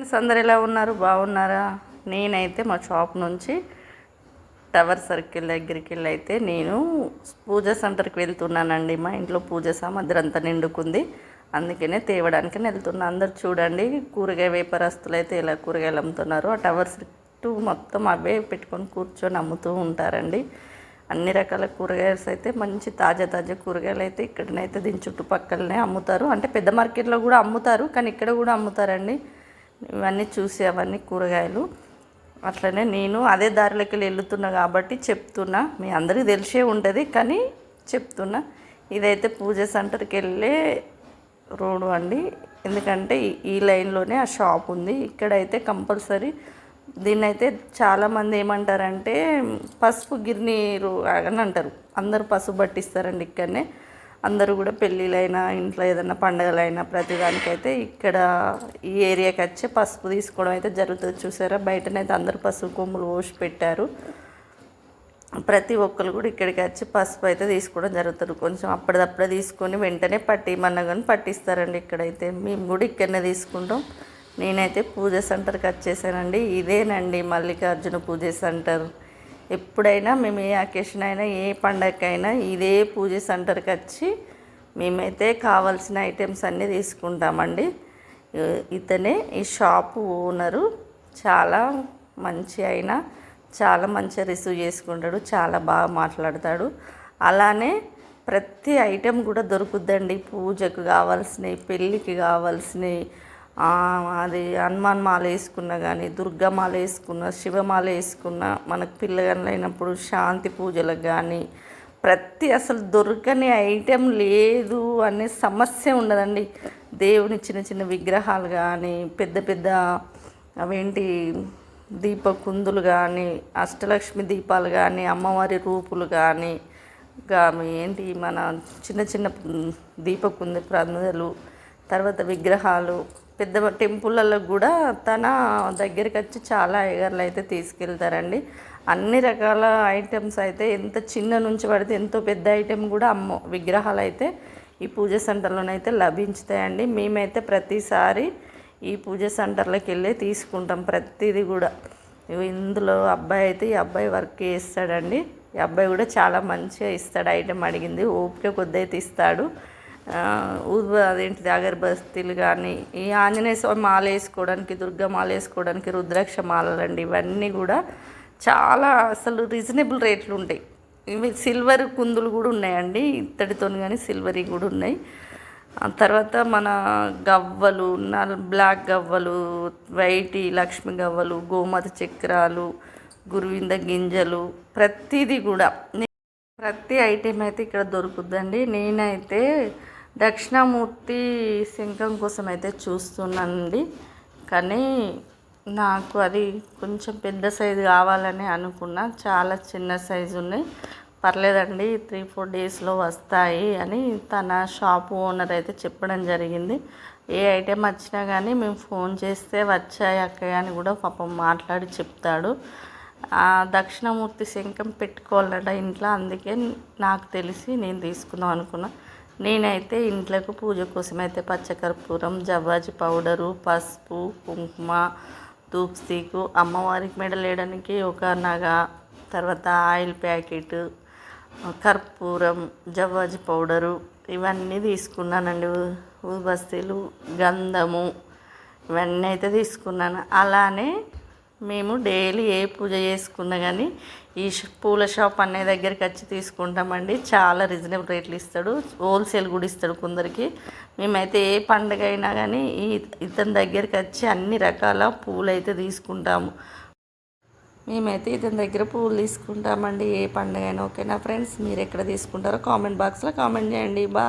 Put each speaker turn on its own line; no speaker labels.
Friends అందరు ఎలా ఉన్నారు? బాగున్నారా? నేనైతే మా షాప్ నుంచి టవర్ సర్కిల్ దగ్గరికి వెళ్ళి అయితే నేను పూజ సెంటర్కి వెళ్తున్నానండి. మా ఇంట్లో పూజ సామాగ్రి అంతా నిండుకుంది. అందుకనే తేవడానికి వెళ్తున్నా. అందరు చూడండి కూరగాయ వ్యాపారస్తులు అయితే ఎలా కూరగాయలు అమ్ముతున్నారు. ఆ టవర్ చుట్టూ మొత్తం అవే పెట్టుకొని కూర్చొని అమ్ముతూ ఉంటారండి. అన్ని రకాల కూరగాయలు అయితే మంచి తాజా తాజా కూరగాయలు అయితే ఇక్కడనైతే దీని చుట్టుపక్కలనే అమ్ముతారు. అంటే పెద్ద మార్కెట్లో కూడా అమ్ముతారు కానీ ఇక్కడ కూడా అమ్ముతారండి. ఇవన్నీ చూసి అవన్నీ కూరగాయలు. అట్లనే నేను అదే దారిలోకి వెళ్ళి వెళ్తున్నా కాబట్టి చెప్తున్నా. మీ అందరికీ తెలిసే ఉంటుంది కానీ చెప్తున్నా. ఇదైతే పూజ సెంటర్కి వెళ్ళే రోడ్డు అండి. ఎందుకంటే ఈ- లైన్లోనే ఆ షాప్ ఉంది. ఇక్కడైతే కంపల్సరీ దీన్ని అయితే చాలామంది ఏమంటారంటే పసుపు గిర్నీరు అని అంటారు. అందరూ పసుపు పట్టిస్తారండి ఇక్కడనే. అందరూ కూడా పెళ్ళిళ్ళైనా ఇంట్లో ఏదైనా పండగలైనా ప్రతిదానికైతే ఇక్కడ ఈ ఏరియాకి వచ్చి పసుపు తీసుకోవడం అయితే జరుగుతుంది. చూసారా? బయటనైతే అందరూ పసుపు కొమ్ములు పోసి పెట్టారు. ప్రతి ఒక్కరు కూడా ఇక్కడికి వచ్చి పసుపు అయితే తీసుకోవడం జరుగుతుంది. కొంచెం అప్పటిదప్పుడే తీసుకొని వెంటనే పట్టిమన్నా కానీ పట్టిస్తారండి ఇక్కడైతే. మేము కూడా ఇక్కడనే తీసుకుంటాం. నేనైతే పూజ సెంటర్కి వచ్చేసానండి. ఇదేనండి మల్లికార్జున పూజ సెంటర్. ఎప్పుడైనా మేము ఏ అకేషన్ అయినా ఏ పండగకైనా ఇదే పూజ సెంటర్కి వచ్చి మేమైతే కావాల్సిన ఐటమ్స్ అన్నీ తీసుకుంటామండి. ఇతనే ఈ షాపు ఓనరు చాలా మంచి అయినా చాలా మంచిగా రిసీవ్ చేసుకుంటాడు చాలా బాగా మాట్లాడతాడు. అలానే ప్రతి ఐటెం కూడా దొరుకుద్దండి. పూజకు కావాల్సినవి పెళ్ళికి కావాల్సినవి అది హనుమాన్ మాల వేసుకున్నా కానీ దుర్గా మాల వేసుకున్న శివమాల వేసుకున్న మనకు పిల్లగాళ్ళు శాంతి పూజలకు కానీ ప్రతి అసలు దొరకని ఐటెం లేదు అనే సమస్య ఉండదండి. దేవుని చిన్న చిన్న విగ్రహాలు కానీ పెద్ద పెద్ద అవేంటి దీప కుందులు కానీ అష్టలక్ష్మి దీపాలు కానీ అమ్మవారి రూపులు కానీ ఏంటి మన చిన్న చిన్న దీపకుంది ప్రమిదలు తర్వాత విగ్రహాలు పెద్ద టెంపుల్లలో కూడా తన దగ్గరికి వచ్చి చాలా అయ్యగారులు అయితే తీసుకెళ్తారండి. అన్ని రకాల ఐటమ్స్ అయితే ఎంత చిన్న నుంచి పడితే ఎంతో పెద్ద ఐటెం కూడా అమ్మ విగ్రహాలు అయితే ఈ పూజ సెంటర్లోనైతే లభించుతాయండి. మేమైతే ప్రతిసారి ఈ పూజ సెంటర్లోకి వెళ్ళి తీసుకుంటాం ప్రతిదీ కూడా. ఇందులో అబ్బాయి అయితే ఈ అబ్బాయి వర్క్ చేస్తాడండి ఈ అబ్బాయి కూడా చాలా మంచిగా ఇస్తాడు ఐటెం అడిగింది. ఓపిక కొద్ది అయితే ఇస్తాడు. ఆ, అదేంటిది అగరబస్తీలు కానీ ఈ ఆంజనేయ స్వామి మాల వేసుకోవడానికి దుర్గా మాల వేసుకోవడానికి రుద్రాక్ష మాలలండి. ఇవన్నీ కూడా చాలా అసలు రీజనబుల్ రేట్లు ఉంటాయి. ఇవి సిల్వర్ కుందులు కూడా ఉన్నాయండి. ఇత్తడితో కానీ సిల్వరీ కూడా ఉన్నాయి. తర్వాత మన గవ్వలు నల్ బ్లాక్ గవ్వలు వైట్ లక్ష్మి గవ్వలు గోమత చక్రాలు గురువింద గింజలు ప్రతిదీ కూడా. ప్రతి ఐటెం అయితే ఇక్కడ దొరుకుద్దండి. నేనైతే దక్షిణామూర్తి శంఖం కోసం అయితే చూస్తున్నానండి. కానీ నాకు అది కొంచెం పెద్ద సైజు కావాలని అనుకున్నా. చాలా చిన్న సైజు ఉన్నాయి. పర్లేదండి త్రీ ఫోర్ డేస్లో వస్తాయి అని తన షాప్ ఓనర్ అయితే చెప్పడం జరిగింది. ఏ ఐటెం వచ్చినా కానీ మేము ఫోన్ చేస్తే వచ్చాయి అక్కయ్య అని కూడా పాపం మాట్లాడి చెప్తాడు. దక్షిణమూర్తి శంఖం పెట్టుకోవాలట ఇంట్లో అందుకే నాకు తెలిసి నేను తీసుకుందాం అనుకున్నా. నేనైతే ఇంట్లోకి పూజ కోసం అయితే పచ్చకర్పూరం జవ్వాజి పౌడరు పసుపు కుంకుమ ధూప్ అమ్మవారికి మెడలేయడానికి ఒక నగ తర్వాత ఆయిల్ ప్యాకెట్ కర్పూరం జవ్వాజి పౌడరు ఇవన్నీ తీసుకున్నానండి. ఊబస్తీలు గంధము ఇవన్నీ అయితే తీసుకున్నాను. అలానే మేము డైలీ ఏ పూజ చేసుకున్నా కానీ ఈ పూల షాప్ అనే దగ్గరికి వచ్చి తీసుకుంటామండి. చాలా రీజనబుల్ రేట్లు ఇస్తాడు. హోల్సేల్ కూడా ఇస్తాడు కొందరికి. మేమైతే ఏ పండుగ అయినా కానీ ఈ ఇతని దగ్గరికి వచ్చి అన్ని రకాల పూలు అయితే తీసుకుంటాము. మేమైతే ఇతని దగ్గర పూలు తీసుకుంటామండి. ఏ పండుగ అయినా ఓకేనా ఫ్రెండ్స్ మీరు ఎక్కడ తీసుకుంటారో కామెంట్ బాక్స్లో కామెంట్ చేయండి. బా